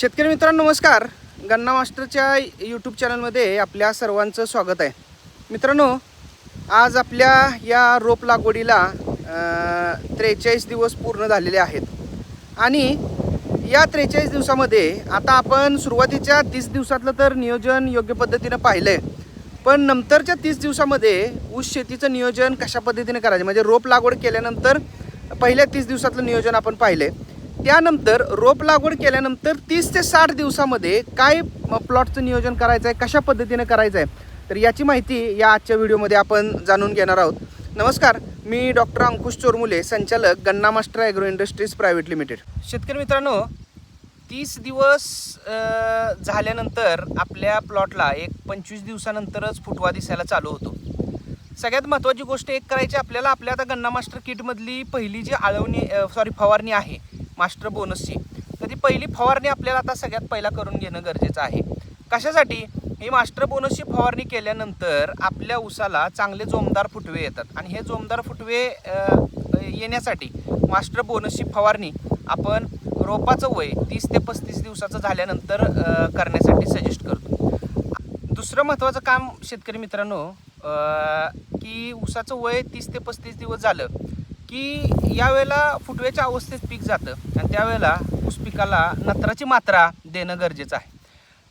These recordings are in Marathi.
शेतकरी मित्रांनो नमस्कार. गन्ना मास्टरच्या यूट्यूब चॅनलमध्ये आपल्या सर्वांचं स्वागत आहे. मित्रांनो आज आपल्या या रोप लागवडीला त्रेचाळीस दिवस पूर्ण झालेले आहेत. आणि या त्रेचाळीस दिवसामध्ये आता आपण सुरुवातीच्या तीस दिवसातलं तर नियोजन योग्य पद्धतीनं पाहिलं आहे पण नंतरच्या तीस दिवसामध्ये ऊस शेतीचं नियोजन कशा पद्धतीने करायचं? म्हणजे रोप लागवड केल्यानंतर पहिल्या तीस दिवसातलं नियोजन आपण पाहिलं आहे त्यानंतर रोप लागवड केल्यानंतर तीस ते साठ दिवसामध्ये काय प्लॉटचं नियोजन करायचं आहे कशा पद्धतीने करायचं आहे तर याची माहिती या आजच्या व्हिडिओमध्ये आपण जाणून घेणार आहोत. नमस्कार मी डॉक्टर अंकुश चोरमुले संचालक Ganna master agro industries private limited. शेतकरी मित्रांनो तीस दिवस झाल्यानंतर आपल्या प्लॉटला एक पंचवीस दिवसानंतरच फुटवा दिसायला चालू होतो. सगळ्यात महत्त्वाची गोष्ट एक करायची आपल्याला आपल्या आता गन्ना मास्टर किटमधली पहिली जी आळवणी सॉरी फवारणी आहे मास्टर बोनसची. तर ती पहिली फवारणी आपल्याला आता सगळ्यात पहिला करून घेणं गरजेचं आहे. कशासाठी? ही मास्टर बोनसची फवारणी केल्यानंतर आपल्या ऊसाला चांगले जोमदार फुटवे येतात. आणि हे जोमदार फुटवे येण्यासाठी मास्टर बोनसची फवारणी आपण रोपाचं वय तीस ते पस्तीस दिवसाचं झाल्यानंतर करण्यासाठी सजेस्ट करतो. दुसरं महत्त्वाचं काम शेतकरी मित्रांनो की ऊसाचं वय तीस ते पस्तीस दिवस झालं की यावेळेला फुटव्याच्या अवस्थेत पीक जातं. आणि त्यावेळेला ऊस पिकाला नत्राची मात्रा देणं गरजेचं आहे.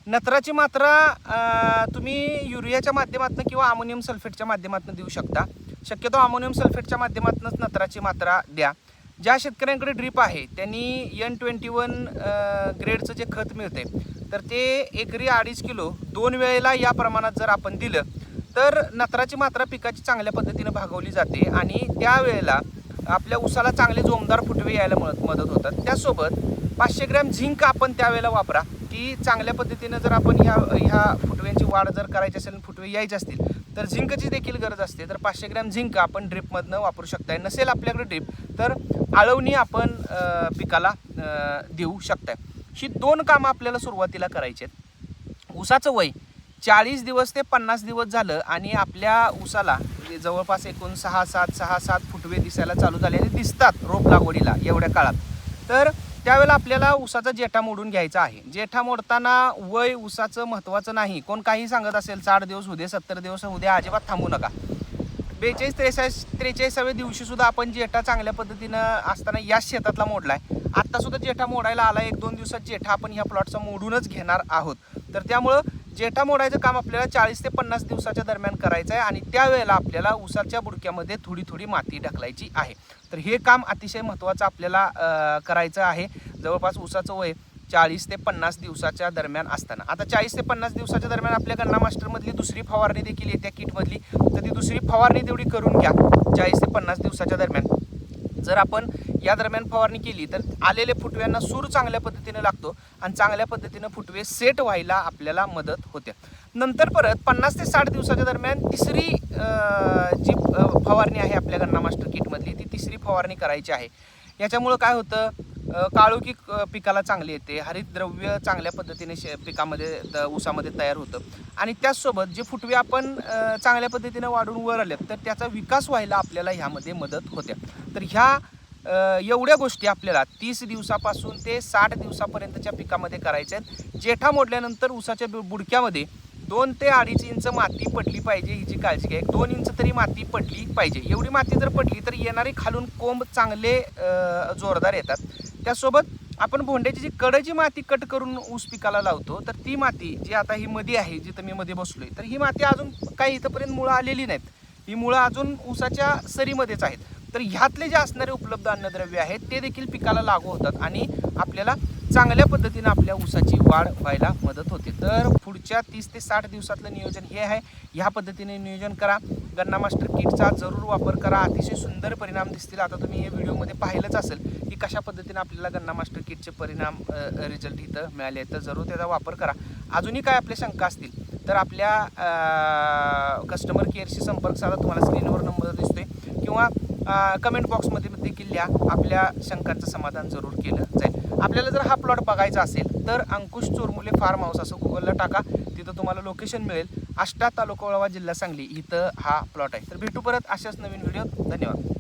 नत्राची मात्रा तुम्ही युरियाच्या माध्यमातून किंवा अमोनियम सल्फेटच्या माध्यमातून देऊ शकता. शक्यतो अमोनियम सल्फेटच्या माध्यमातूनच नत्राची मात्रा द्या. ज्या शेतकऱ्यांकडे ड्रीप आहे त्यांनी एन ट्वेंटी वन ग्रेडचं जे खत मिळते तर ते एकरी अडीच किलो दोन वेळेला या प्रमाणात जर आपण दिलं तर नत्राची मात्रा पिकाची चांगल्या पद्धतीनं भागवली जाते. आणि त्यावेळेला आपल्या उसाला चांगले जोमदार फुटवे यायला मदत मदत होतात. त्यासोबत पाचशे ग्रॅम झिंक आपण त्यावेळेला वापरा की चांगल्या पद्धतीनं जर आपण ह्या ह्या फुटव्यांची वाढ जर करायची असेल फुटवे यायचे असतील तर झिंकची देखील गरज असते. तर पाचशे ग्रॅम झिंक आपण ड्रिपमधनं वापरू शकताय. नसेल आपल्याकडे ड्रिप तर आळवणी आपण पिकाला देऊ शकताय. ही दोन कामं आपल्याला सुरुवातीला करायची आहेत. ऊसाचं वय चाळीस दिवस ते पन्नास दिवस झालं आणि आपल्या ऊसाला म्हणजे जवळपास एकूण सहा सात सहा सात फुटवे दिसायला चालू झालेले दिसतात रोप लागवडीला एवढ्या काळात. तर त्यावेळेला आपल्याला उसाचा जेठा मोडून घ्यायचा आहे. जेठा मोडताना वय उसाचं महत्त्वाचं नाही. कोण काही सांगत असेल साठ दिवस उद्या सत्तर दिवस उद्या अजिबात थांबू नका. बेचाळीस त्रेचाळीस त्रेचाळीसाव्या दिवशी सुद्धा आपण जेठा चांगल्या पद्धतीनं असताना याच शेतातला मोडलाय. आहे सुद्धा जेठा मोडायला आला एक दोन दिवसात जेठा आपण ह्या प्लॉटचा मोडूनच घेणार आहोत. तर त्यामुळं जेठा मोडायचं काम आपल्याला चाळीस ते पन्नास दिवसाच्या दरम्यान करायचं आहे आणि त्यावेळेला आपल्याला उसाच्या बुडक्यामध्ये थोडी थोडी माती ढकलायची आहे. तर हे काम अतिशय महत्त्वाचं आपल्याला करायचं आहे. जवळपास उसाचं वय चाळीस ते पन्नास दिवसाच्या दरम्यान असताना. आता चाळीस ते पन्नास दिवसाच्या दरम्यान आपल्या गन्ना मास्टरमधली दुसरी फवारणी देखील येत्या किटमधली. तर ती दुसरी फवारणी तेवढी करून घ्या. चाळीस ते पन्नास दिवसाच्या दरम्यान. जर आपण या दरम्यान फवारणी केली तर आलेले फुटव्यांना सूर चांगल्या पद्धतीने लागतो आणि चांगल्या पद्धतीनं फुटवे सेट व्हायला आपल्याला मदत होते. नंतर परत पन्नास ते साठ दिवसाच्या दरम्यान तिसरी जी फवारणी आहे आपल्या गन्ना मास्टर किटमधली ती तिसरी फवारणी करायची आहे. याच्यामुळं काय होतं काळोकी काळोखी पिकाला चांगली येते हरितद्रव्य चांगल्या पद्धतीने शे पिकामध्ये ऊसामध्ये तयार होतं. आणि त्याचसोबत जे फुटवे आपण चांगल्या पद्धतीनं वाढून वर आले तर त्याचा विकास व्हायला आपल्याला ह्यामध्ये मदत होते. तर ह्या एवढ्या गोष्टी आपल्याला तीस दिवसापासून ते साठ दिवसापर्यंतच्या पिकामध्ये करायच्या आहेत. जेठा मोडल्यानंतर ऊसाच्या बुडक्यामध्ये दोन ते अडीच इंच माती पडली पाहिजे हिची काळजी घ्या. दोन इंच तरी माती पडली पाहिजे. एवढी माती जर पडली तर येणारे खालून कोंब चांगले जोरदार येतात. त्यासोबत आपण भोंड्याची जी कडची माती कट करून ऊस पिकाला लावतो तर ती माती जी आता ही मध्ये आहे जिथं मी मध्ये बसलोय तर ही माती अजून काही इथंपर्यंत मुळं आलेली नाहीत. ही मुळं अजून ऊसाच्या सरीमध्येच आहेत. तर ह्यातले जे असणारे उपलब्ध अन्नद्रव्य आहेत ते देखील पिकाला लागू होतात आणि आपल्याला चांगल्या पद्धतीनं आपल्या ऊसाची वाढ व्हायला मदत होते. तर पुढच्या तीस ते साठ दिवसातलं नियोजन हे आहे. ह्या पद्धतीने नियोजन करा. गन्ना मास्टर किटचा जरूर वापर करा. अतिशय सुंदर परिणाम दिसतील. आता तुम्ही हे व्हिडिओमध्ये पाहिलंच असेल की कशा पद्धतीने आपल्याला गन्ना मास्टर किटचे परिणाम रिझल्ट इथं मिळाले तर जरूर त्याचा वापर करा. अजूनही काय आपल्या शंका असतील तर आपल्या कस्टमर केअरशी संपर्क साधा. तुम्हाला स्क्रीनवर नंबर दिसतोय. किंवा कमेंट बॉक्समध्ये देखील लिहा. आपल्या शंकांचं समाधान जरूर केलं जाईल. आपल्याला जर हा प्लॉट बघायचा असेल तर अंकुश चोरमुले फार्म हाऊस असं गुगलला टाका. तिथं तुम्हाला लोकेशन मिळेल. आष्टा तालुका वळवा जिल्हा सांगली इथं हा प्लॉट आहे. तर भेटू परत अशाच नवीन व्हिडिओ धन्यवाद.